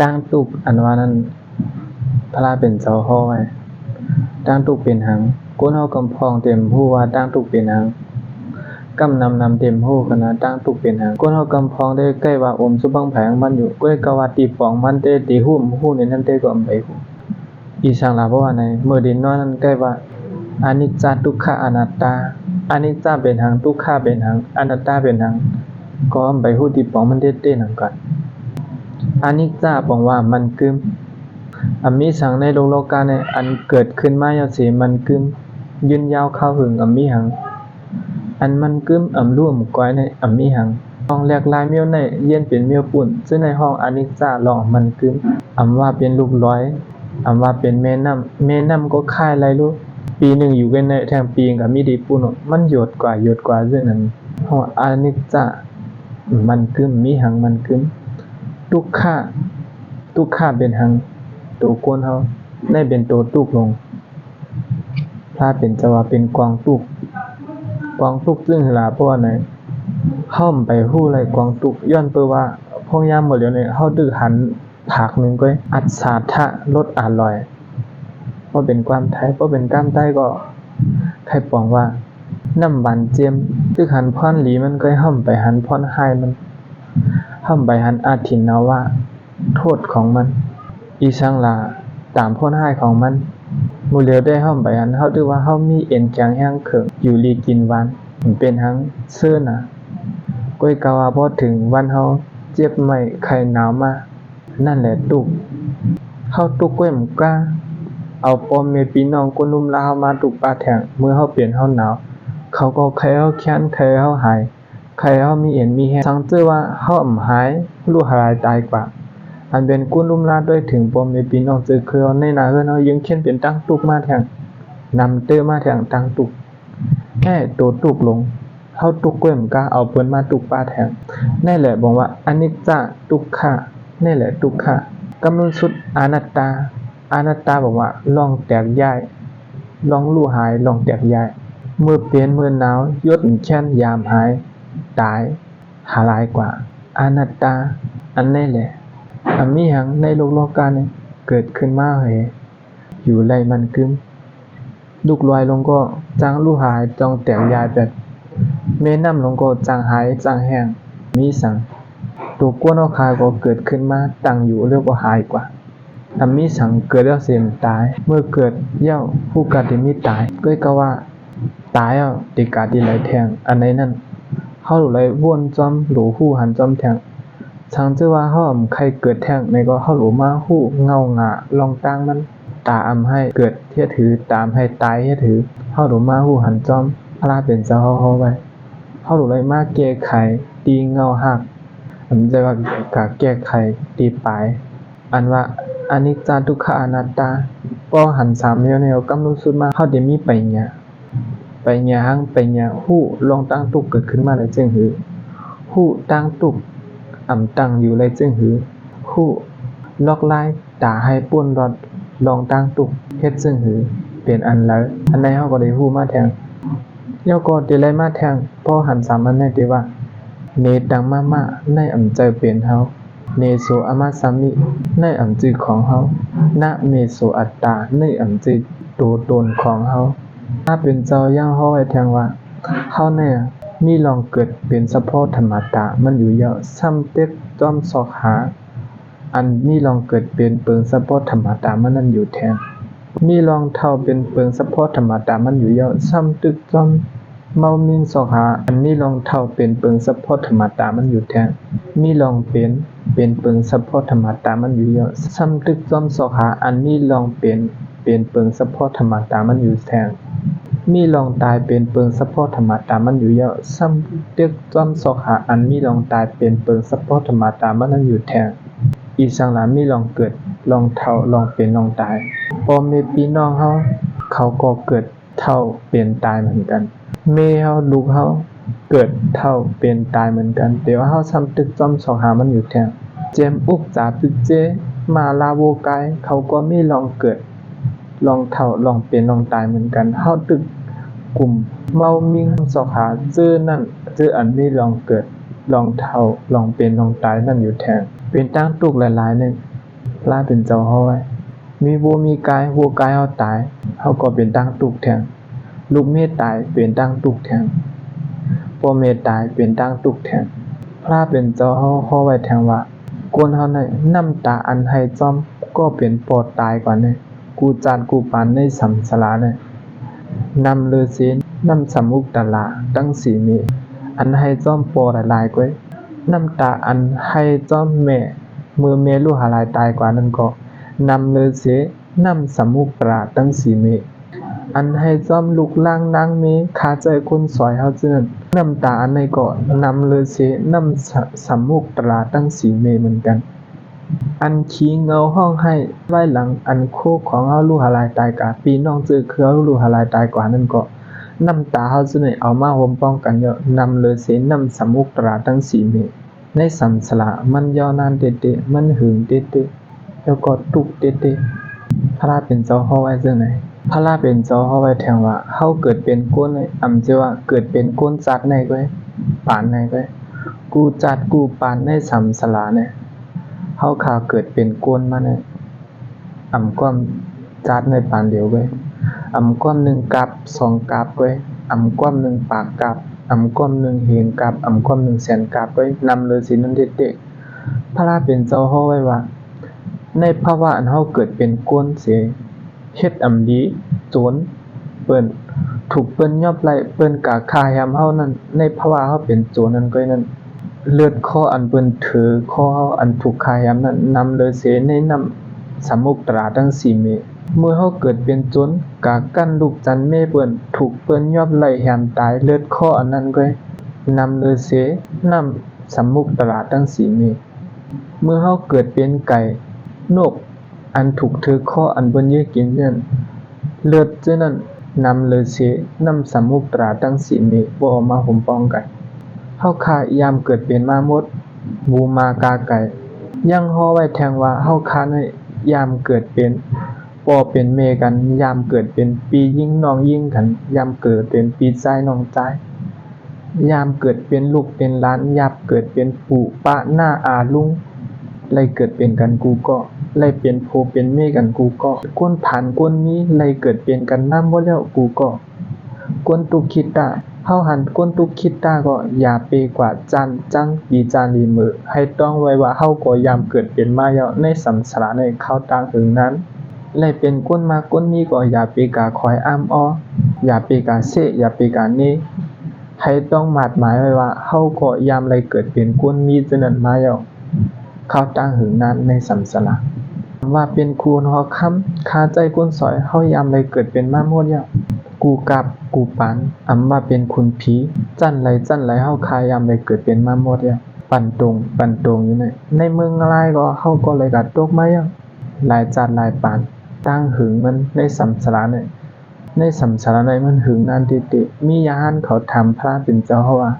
ตั้งตุกอันว่านั้นพระเป็นเจ้าฮ้อไว้ตั้งตุกเป็นหังก้นเฮากำพองเต็มฮู้ว่าตั้งตุกเป็นหังกำนำนำเต็มฮู้คณะตั้งตุกเป็นหังก้นเฮากำพองได้ใกล้ว่าอมสุบังแผงมันอยู่ก้อยกะว่าตีปองมันเตตีฮู้มฮู้ในนั้นเตก็อำไปฮู้อีสังลาบ่ว่าในเมื่อดินน้อยนั้นใกล้ว่าอนิจจทุกขอนัตตาอนิจจาเป็นหังทุกขเป็นหังอนัตตาเป็นหังก็อำไปฮู้ตีปองมันเตเต้นั่นก่อน อนิจจาบอกว่ามันกึมอันมีสังในโลกโลกาในอันเกิดขึ้นมาอย่าสิมันกึมยืนยาวเข้าหึงอันมีหัง อันมันกึมอำร่วมก้อยในอันมีหังห้องแหลกลายเมียวในเย็นเป็นเมียวปุ่น ซึ่งในห้องอนิจจาลองมันกึมอำว่าเป็นลูกร้อยอำว่าเป็นแม่น้ำแม่น้ำก็ค่ายไรรู้ปีหนึ่งอยู่กันในแทงปีกับมีดีปุ่นมันหยดกว่าหยดกว่าซึ่งนั้นห้องอนิจจามันกึมมีหังมันกึม ทุกข่าทุกข่าเป็นหังตัวกวนเฮาได้เป็นตัวตุกลงถ้าเป็นจะว่าเป็นกวางตุกกวางตุกซึ่งหลาเพราะว่าไหนเฮาไปฮู้ไรกวางตุกย้อนเปื้อว่าพงยามหมดแล้วเนี่ยเฮาดื้อหันผักหนึ่งก็อัดสาทะลดอร่อยบ่เป็นความไทยบ่เป็นก้ามใต้ก็ใครปองว่าน้ำหวานเจียมตึกหันพรหลีมันก็ห้อมไปหันพรหายมัน ห้ามใบหันอาทินนาว่าโทษของมัน อีช่างลาตามพ้นให้ของมันมูเหลียวได้ห้ามใบหันเฮาถือว่าเฮามีเอ็นแข็งแห้งเขิงอยู่ลีกินวันเป็นทั้งเสื้อน่ะก้อยกาวาพอถึงวันเฮาเจ็บไม่ไข้หนาวมานั่นแหละตุกเฮาตุกก้อยหมกล้าเอาปอมเมพี่น้องคนนุ่มลาวมาตุกปาแทงเมื่อเฮาเปลี่ยนเฮาหนาวเขาก็ใครเฮาแค้นใครเฮาหาย ใครเฮามีเอ็นมีแฮงสังเจอว่าเฮาอ่ำหายรู้หายตายกว่าอันเป็นกุนลุ่มลาด้วยถึงปมในปีน้องเจอเครือในนาเฮือนเฮายังเขียนเป็นตั้งตุกมาแทงนำเตอมาแทงตั้งตุกแค่ตัวตุกลงเฮาตุกก้วยมกาเอาเปิ้นมาตุกป้าแทงนั่นแหละบอกว่าอนิจจทุกขะนั่นแหละทุกขะกำลังสุดอนัตตาอนัตตาบอกว่าลองแตกย้ายลองลู่หายลองแตกย้ายเมื่อเปลี่ยนเมื่อหนาวยศแค้นยามหาย ตาย หาหลายกว่า อนัตตา อันนี้แหละอันมีหังในโลกโลกานี่ยเกิดขึ้นมาเหอยู่ไรมันกึมลูกลอยลงก็จางลู่หายจองแตกยายแบบเมน้ำลงก็จางหายจางแห้งมีสังตัวกวนเอาคายก็เกิดขึ้นมาตั้งอยู่เรียกว่าหายกว่าอันมีสังเกิดแล้วเสียมตาย เมื่อเกิดเย่าผู้กาติมีตายก็ก็ว่า ตายอะติกาติไหลแทงอันไหนนั่น เฮาไหลวนจอมหลูฮู้หันจอมแทงช่างจื้อว่าเฮาอำใครเกิดแทงในก็เฮาหลูมาฮู้เงาหงาลองตั้งมันตาอำให้เกิดเทียถือตามให้ตายเทียถือเฮาหลูมาฮู้หันจอมพระเป็นเจ้าเฮาเฮาไว้เฮาหลูไหลมาแก้ไขตีเงาหักอันจะว่ากะแก้ไขตีปลายอันว่าอนิจจทุกขอนัตตาป้อหันสามแนวแนวกำลังสุดมาเฮาได้มีไปญญา ไปญาหังไปญาฮู้ลองตั้งตุกเกิดขึ้นมาแล้วจึงหือฮู้ตั้งตุกอ่ำตั้งอยู่เลยจึงหือฮู้ลอกไลายตาให้ป่วนรอดลองตั้งตุกเฮ็ดจึงหือเป็นอันแล้วอันใดเฮาก็ได้ฮู้มาแทงเยาก็ได้ไล่มาแทงพอหันสามอันนั้นที่ว่าเนตังมามาในอ่ำใจเป็นเฮาเนโสอามาสามิในอ่ำจือของเฮานะเมโสอัตตาในอ่ำจือตัวตนของเฮา ถ้าเป็นเจ้าย่างห้อยแทงว่าเฮาเนี่ยมีลองเกิดเป็นสะโพธรรมตา มันอยู่เยอะซ้ำเต็กจอมสอกหา อันมีลองเกิดเป็นเปิงสะโพธรรมตา มันนั่นอยู่แทน มีลองเท่าเป็นเปิงสะโพธรรมตา มันอยู่เยอะซ้ำตึกจอมเมามิงสอกหา อันมีลองเท่าเป็นเปิงสะโพธรรมตา มันอยู่แทน มีลองเป็นเป็นเปิงสะโพธรรมตา มันอยู่เยอะซ้ำตึกจอมสอกหา อันมีลองเป็นเป็นเปิงสะโพธรรมตา มันอยู่แทน มีลองตายเป็นเปิงสะโพธรรมตามันอยู่เยอะซ้ำเตึกจอมสอกหาอันมีลองตายเป็นเปิงสะโพธรรมตามันนั้นอยู่แทงอีสังหลามีลองเกิดลองเท่าลองเป็นลองตายพอเมพี่น้องเฮาเขาก็เกิดเท่าเป็นตายเหมือนกันเมเฮาลูกเฮาเกิดเท่าเป็นตายเหมือนกันแต่ว่าเฮาซ้ำตึกจอมสอกหามันอยู่แทงเจมอุกจาปึกเจมาลาโวกายเขาก็มีลองเกิดลองเท่าลองเป็นลองตายเหมือนกันเฮาตึก กลุ่ม เมามิงสอกหาเจอนั่นเจออันนี้ลองเกิด ลองเท่าลองเป็นลองตายนั่นอยู่แทนเป็นตั้งตุกหลายๆหนึงพระเป็นเจ้าเฮาไว้มีวัวมีกายวัวกายเฮาตายเฮาก็เป็นตั้งตุกแทง ลูกเมียตายเป็นตั้งตุกแทงพ่อแม่ตายเป็นตั้งตุกแทงพระเป็นเจ้าเฮาเฮาไว้แทงว่าคนเฮาในน้ำตาอันให้จอมก็เป็นปอดตายกว่าเนี่ยกูจานกูปานในสำสลาเนี่ย นำเลือเซนนำสมุกตะลาตั้งสีเมอันให้จอมปอละลายกว้ยน้ำตาอันให้จอมแม่มือแม่ลูกหาลายตายกว่านั้นก็นำเลยเสนำสมุกปราตั้งสีเมอันให้จอมลูกล่างนางเมคาใจคนสอยเฮาเจือนน้ำตาอันในก็นำเลยเสนำสสมุกตราตั้งสีเมเหมือนกัน อันขี้เงาห้องให้ไว้หลัง อันโคกของเฮาลูกหลายตายกาปีน้องเจอคือเฮาลูกหลายตายกว่านั้นก็น้ำตาเฮาจะไหนเอามาห่มป้องกันเยอะนำเลยเสนำสำมุกตราตั้งสี่เมตร ในสัมสละมันยาวนานเด็ดๆมันหึงเด็ดๆแล้วก็ตุกเด็ดๆพระราเป็นเจ้าเฮาไว้จังไหนพระราเป็นเจ้าเฮาไว้แทงว่าเฮาเกิดเป็นก้นในอำจว่าเกิดเป็นก้นจัดในก้อยปานในก้อยกูจัดกูปานในสัมสละเนี่ย เฮาขาเกิดเป็นก้นมาในอำความจัดในปานเดียวก้อยอำก้อมหนึ่งกับสองกับไว้อำก้อมหนึ่งปากกับอำก้อมหนึ่งเหงกับอำก้อมหนึ่งแสนกับไว้นำเลยสินั้นเด็กๆพระราเป็นเจ้าเฮาไว้ว่า ในภาวะอันเฮาเกิดเป็นก้นเสียเฮ็ดอำดีโจรเปิ้นถูกเปิ้นยอบไล่เปิ้นกะคายามเฮานั้นในภาวะเฮาเป็นโจนั้นก็นั้น เลือดข้ออันเปิ้นถือข้ออันถูกคายามนั้นนำเลยเสในนำสมุกตราทั้งสี่เมเมื่อเฮาเกิดเป็นจรกากั้นลูกจันแม่เปิ้นถูกเปิ้นยอบไล่แหมตายเลือดข้ออันนั้นก็นำเลยเสนำสำมุกตลาทั้งสี่เมเมื่อเฮาเกิดเป็นไก่นกอันถูกถือข้ออันเปิ้นเยกินนั้นเลือดเจ้านั้นนำเลยเสนำสำมุกตราทั้งสี่เมบ่ออกมาห่มป้องกัน เฮาคายามเกิดเป็นมามดบูมากาไก่ ยังฮอไว้แทงว่าเฮาคาในยามเกิดเป็นปอเป็นเมกันยามเกิดเป็นปียิ่งน้องยิ่งกันยามเกิดเป็นปีใจน้องใจยามเกิดเป็นลูกเป็นล้านยามเกิดเป็นปู่ป้าหน้าอาลุงไล่เกิดเป็นกันกูก็ไล่เป็นโพเป็นเมกันกูก็ก้นผ่านก้นนี้ไล่เกิดเป็นกันน้ำบ่าแล้วกูก็ก้นตุกคิดตา เฮาหันก้นตุกคิดตาก็อย่าเปกว่าจันจังปีจานลีมือ ให้ต้องไว้ว่าเฮาก็ยามเกิดเป็นมาแล้วในสัมสระในเข้าต่างถึงนั้นและเป็นก้นมาก้นนี้ก็อย่าไปกาคอยอ้ามอ้ออย่าไปกาเสอย่าไปกาเนให้ต้องหมาดหมายไว้ว่าเฮาก็ยามไรเกิดเป็นก้นมีจนันมาแล้วเข้าตั้งหึงนั้นในสัมสละว่าเป็นคูณฮอค้ำคาใจก้นสอยเฮายามไรเกิดเป็นมาโมดแล้ว กูกับกูปันอำว่าเป็นคุณผีจั่นไรจั่นไรเฮาคายามไรเกิดเป็นมาโมดแล้วปั่นตรงปันตรงอยู่ในในเมืองลายก็เฮาก็เลยกัดตกมาแล้วหลายจัดหลายปานตั้งหึงมันในสัมสาระเนี่ยในสัมสาระในมันหึงนานติติ มียานเขาทำพระเป็นเจ้าว่า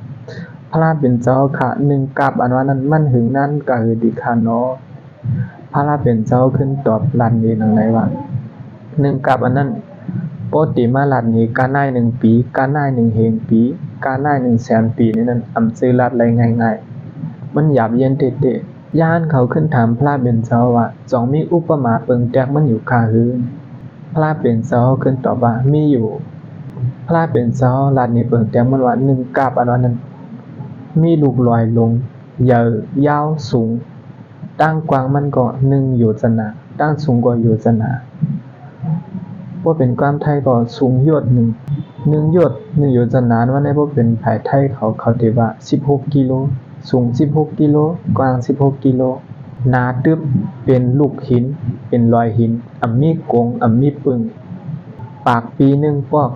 พระเป็นเจ้าค่ะหนึ่งกับอันว่านั้นมันหึงนั้นก็คือดีคาเนาะพระเป็นเจ้าขึ้นตอบลันนี้หนังไหนว่าหนึ่งกับอันนั้น ปกติมาลัดนี้การได้หนึ่งปี การได้หนึ่งเฮงปี การได้หนึ่งแสนปีนี่นั่นอำซื้อลัดอะไรง่ายๆ มันหยาบเย็นเตะๆย่านเขาขึ้นถามพระเป็นเจ้าว่าจองมีอุปมาเปิงแจกมันอยู่คาหืนพระเป็นเจ้าขึ้นตอบว่ามีอยู่ พระเป็นเจ้าลาดนี้เปิงแจกมันว่าหนึ่งกาบอันนั้น มีลูกลอยลงใหญ่ยาวสูง ตั้งกว้างมันก็หนึ่งโยชนาตั้งสูงกว่าโยชนา ว่าเป็นความไทยก็สูงยชน์หนึ่งหนึ่งยชน์หนึ่งโยชนานว่าในพวกเป็นภายไทยเขาเขาเทว่าสิบหกกิโลสูง16กิโลกว้าง16กิโลหนาตึบเป็นลูกหิน เป็นรอยหินอ่ำมีกงอ่ำมีปึงปากปีหนึ่งปอก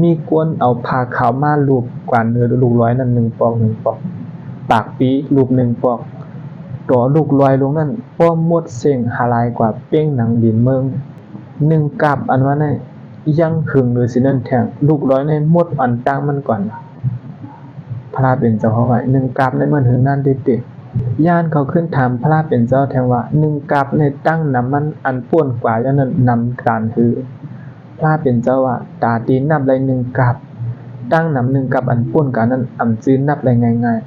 มีกวนเอาผ้าขาวมาลูบกว่าเนื้อลูกร้อยนั่นหนึ่งปอกหนึ่งปอก ปากปีลูบหนึ่งปอกตัวลูกลอยลงนั่นป้อมมดเสียงหาลายกว่าเป้งหนังดินเมือง หนึ่งกับอันว่าในยังหึงหรือสินั่นแทงลูกร้อยในมดอันตั้งมันก่อนพระเป็นเจ้าเขาไว้หนึ่งกาบในมืองถึงนั่นติติย่านเขาขึ้นถามพระเป็นเจ้าแทงว่าหนึ่งกาบในตั้งน้ำมันอันป้วนกว่าย่านนั้นนำการคือพระเป็นเจ้าว่าตาตีนับไรหนึ่งกาบตั้งน้ำหนึ่งกับอันป้วนกว่านั้นอ่ำจื้นนับไรง่าย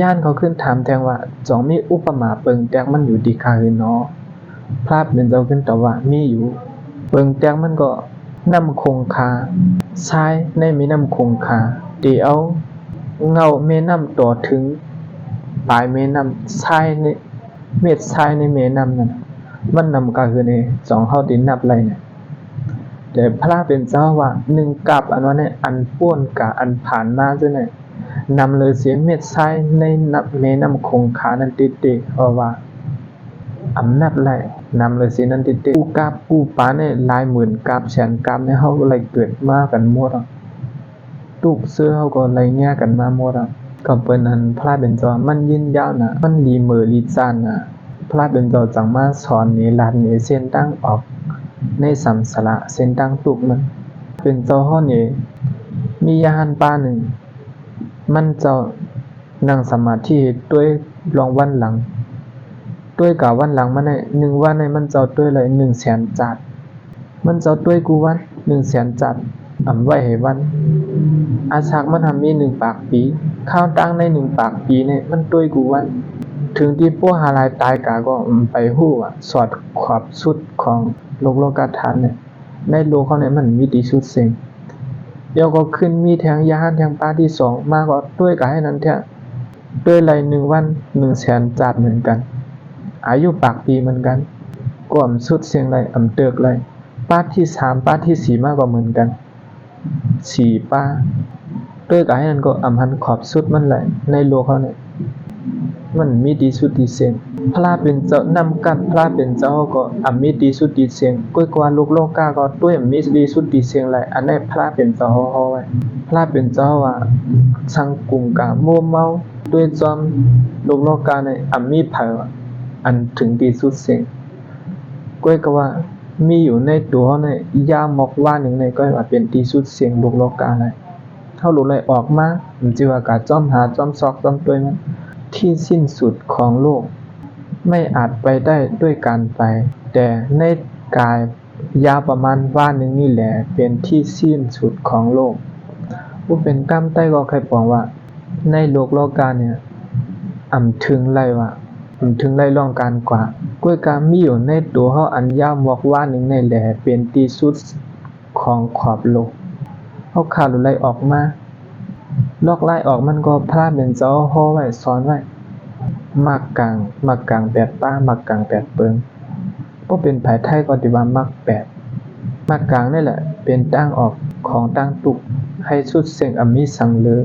ย่านเขาขึ้นถามแทงว่าจองมีอุปมาเปิงแตกมันอยู่ดีคาหือเนาะ พระเป็นเจ้าขึ้นตอบว่ามีอยู่เปิงแตกมันก็นำคงคาทรายในม่น้ำคงคาเดี๋ยวเงาแม่น้ำต่อถึงปลายแม่น้ำทรายในเม็ดทรายในแม่น้ำนั่นมันนำกาคือในสองเฮาตินับไรเนี่ยแต่พระเป็นเจ้าว่าหนึ่งกับอันว่าเนี่ยอันป้วนกับอันผ่านมาจ้ะเนี่ยนำเลยเสียเม็ดทรายในนับแม่น้ำคงคานั้นติดติเพราว่า อำนาจไรนำเลยสียนั้นติดติผู้กาบผู้ปาเนี่ยลายหมื่นกาบแสนกาบเนี่ยเฮาเลยเกิดมากันหมดอะตุกเสื้อเฮาก็เลยแง่กันมาหมดอะก็เปิ้นนั้นพระเป็นจ้ามันยินยาวนะมันดีมือลีจานนะพระเป็นจ้าจังมาสอนนี่ลานนี่เส้นตั้งออก ในสัมสระเส้นตั้งตุกมัน เป็นจ้าห้อนี่มียาหันป้าหนึ่ง มันจ้านั่งสมาธิด้วยรองวันหลัง ด้วยกับวันหลังมันในหนึ่งวันในมันเจ้าด้วยเลยหนึ่งแสนจัด มันเจ้าด้วยกูวันหนึ่งแสนจัดอ่ำไว้ให้วัน อาชักมันทำมีหนึ่งปากปี ข้าวตั้งในหนึ่งปากปีเนี่ยมันด้วยกูวัน ถึงที่พวกฮาลายตายกาก็ไปหู้อะ สอดขอบสุดของโลกโลกาฐานเนี่ยในโลกเขาเนี่ยมันมีดีสุดเสียงเดี๋ยวก็ขึ้นมีแทงยาหันแทงป้าที่สองมาก็ด้วยกับให้นั้นเถอะด้วยไรหนึ่งวันหนึ่งแสนจัดเหมือนกัน อายุปากปีเหมือนกันก็อ่ำสุดเสียงไรอ่ำเติกไรป้าที่สามป้าที่สี่มากกว่าเหมือนกันสี่ป้าด้วยกับให้นั้นก็อ่ำหันขอบสุดมันเลยในโลกเขาเนี่ยมันมีดีสุดดีเสียงพระเป็นเจ้านำกันพระเป็นเจ้าก็อ่ำมีดีสุดดีเสียงก้อยกว่าลูกโลกาก็ด้วยมีดีสุดดีเสียงหลายอันนี้พระเป็นเจ้าเฮาไว้พระเป็นเจ้าว่าสังกลุ่มกามัวเมาด้วยจอมลูกโลกาในอ่ำมีไผว่า อันถึงดีสุดเสียงก้อยก็ว่ามีอยู่ในตัวเฮาในยาหมอกว่าหนึ่งในก็ว่าเป็นดีสุดเสียงลูกโลกาเลยเฮาหรู้เลยออกมามันจิว่ากาจ้อมหาจ้อมซอกจ้อมตัวมันที่สิ้นสุดของโลก ไม่อาจไปได้ด้วยการไป แต่ในกายยาวประมาณว่าหนึ่งนี่แหละเป็นที่สิ้นสุดของโลกผู้เป็นกล้ามใต้ก็เคยบอกว่า ในโลกโลกาเนี่ยอ่ำถึงไรว่าอ่ำ ถึงไรล่องการกว่ากล้วยกามีอยู่ในตัวเฮาอันยาวอกว่าหนึ่งในแหละเป็นที่สุดของขอบโลกเฮาขาดหรือไรออกมาลอกไล่ออกมันก็พลาดเป็นเจ้าห่อไว้ซ้อนไว้มักกลางมักกลางแปดป้ามักกลางแปดเปิงบ่เป็นไผไทยก็ติว่ามักแปดมักกลางนี่แหละ เป็นตั้งออกของตั้งตุกให้สุดเสียงอมีสังเลอ